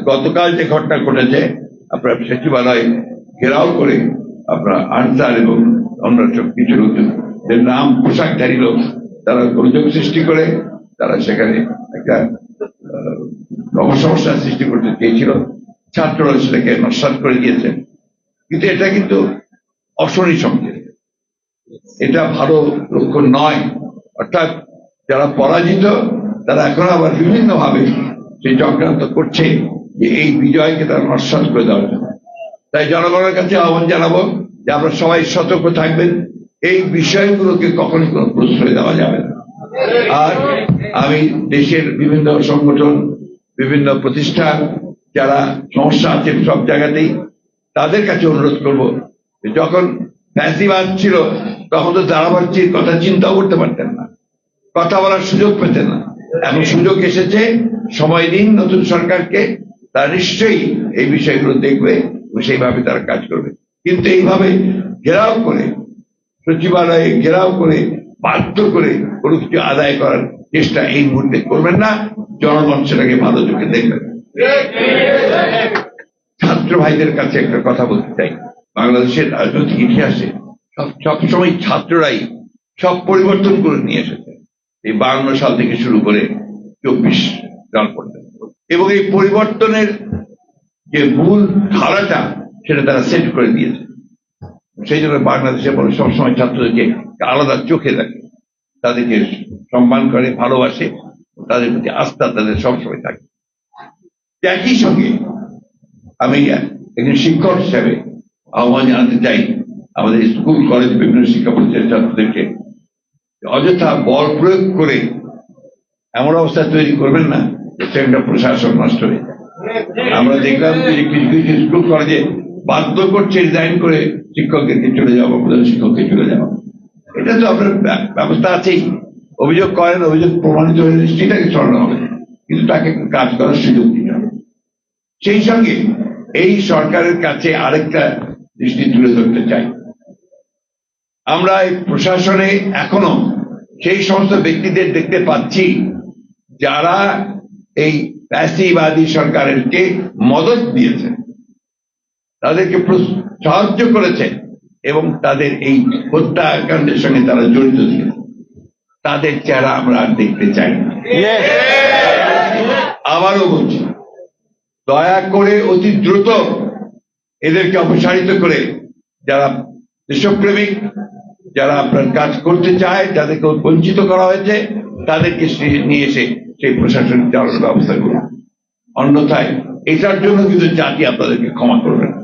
গতকাল যে ঘটনা ঘটেছে আপনার সচিবালয় ঘেরাও করে আপনার আনসার এবং অন্য সব কিছু লোকদের নাম পোশাকধারী লোক তারা গোলযোগ সৃষ্টি করে তারা সেখানে একটা আহ, সৃষ্টি করতে চেয়েছিল। ছাত্ররা সেটাকে নস্বাত করে দিয়েছে। কিন্তু এটা কিন্তু অশনি সংকেত। এটা ভালো লক্ষ্য নয়। অর্থাৎ যারা পরাজিত তারা এখন আবার বিভিন্নভাবে সেই চক্রান্ত করছে। যে এই বিজয়কে তারা নস্বাত করে দেওয়ার জন্য তাই জনগণের কাছে আহ্বান জানাব যে আপনারা সবাই সতর্ক থাকবেন। এই বিষয়গুলোকে কখনই কোনো প্রশ্রয় দেওয়া যাবে না। আর আমি দেশের বিভিন্ন সংগঠন, বিভিন্ন প্রতিষ্ঠান, যারা সমস্যা আছে সব জায়গাতেই তাদের কাছে অনুরোধ করব যখন ফ্যাসিবাদ ছিল, তখন তো দাঁড়াবাচ্চির কথা চিন্তাও করতে পারতেন না, কথা বলার সুযোগ পেতেন না। এখন সুযোগ এসেছে, সময় দিন নতুন সরকারকে। তারা নিশ্চয়ই এই বিষয়গুলো দেখবে সেইভাবে তারা কাজ করবে। কিন্তু এইভাবে ঘেরাও করে, সচিবালয়ে ঘেরাও করে, বাধ্য করে কোনো কিছু আদায় করার চেষ্টা এই মুহূর্তে করবেন না। জনগণ সেটাকে ভালো চোখে দেখবেন। ছাত্র ভাইদের কাছে একটা কথা বলতে চাই। বাংলাদেশের রাজনৈতিক ইতিহাসে সব সবসময় ছাত্ররাই সব পরিবর্তন করে নিয়ে এসেছে। এই বান্ন সাল থেকে শুরু করে চব্বিশ সাল পর্যন্ত। এবং এই পরিবর্তনের যে মূল ধারাটা সেটা তারা সেট করে দিয়েছে। সেই জন্য বাংলাদেশে বলে সবসময় ছাত্রদেরকে আলাদা চোখে দেখে, তাদেরকে সম্মান করে, ভালোবাসে, তাদের প্রতি আস্থা তাদের সবসময় থাকে। একই সঙ্গে আমি একজন শিক্ষক হিসাবে আহ্বান জানাতে চাই, আমাদের স্কুল, কলেজ, বিভিন্ন শিক্ষা প্রতিষ্ঠানের ছাত্রদেরকে, অযথা বল প্রয়োগ করে এমন অবস্থা তৈরি করবেন না একটা প্রশাসন নষ্ট হয়ে যায়। আমরা দেখলাম যে কিছু কিছু স্কুল কলেজে বাধ্য করছে রিজাইন করে শিক্ষকদেরকে চলে যাওয়া প্রধান শিক্ষককে চলে যাওয়া। এটা তো আপনার ব্যবস্থা আছেই। অভিযোগ করেন, অভিযোগ প্রমাণিত নিশ্চয়ই তাকে সরানো হবে। কিন্তু তাকে কাজ করার সুযোগ দিতে হবে। সেই সঙ্গে এই সরকারের কাছে আরেকটা দৃষ্টি তুলে ধরতে চাই। আমরা এই প্রশাসনে এখনও সেই সমস্ত ব্যক্তিদের দেখতে পাচ্ছি যারা এই প্যাসিবাদী সরকারেরকে মদত দিয়েছে। তাদেরকে সাহায্য করেছে এবং তাদের এই হত্যাকাণ্ডের সঙ্গে তারা জড়িত ছিল। তাদের চেহারা আমরা আর দেখতে চাই না। আবারও বলছি দয়া করে অতি দ্রুত এদেরকে অপসারিত করে যারা দেশপ্রেমিক যারা আপনার কাজ করতে চায় যাদেরকে বঞ্চিত করা হয়েছে তাদেরকে সে- নিয়ে এসে সেই প্রশাসনিক চালানোর ব্যবস্থা করুন। অন্যথায় এটার জন্য কিন্তু জাতি আপনাদেরকে ক্ষমা করবে না।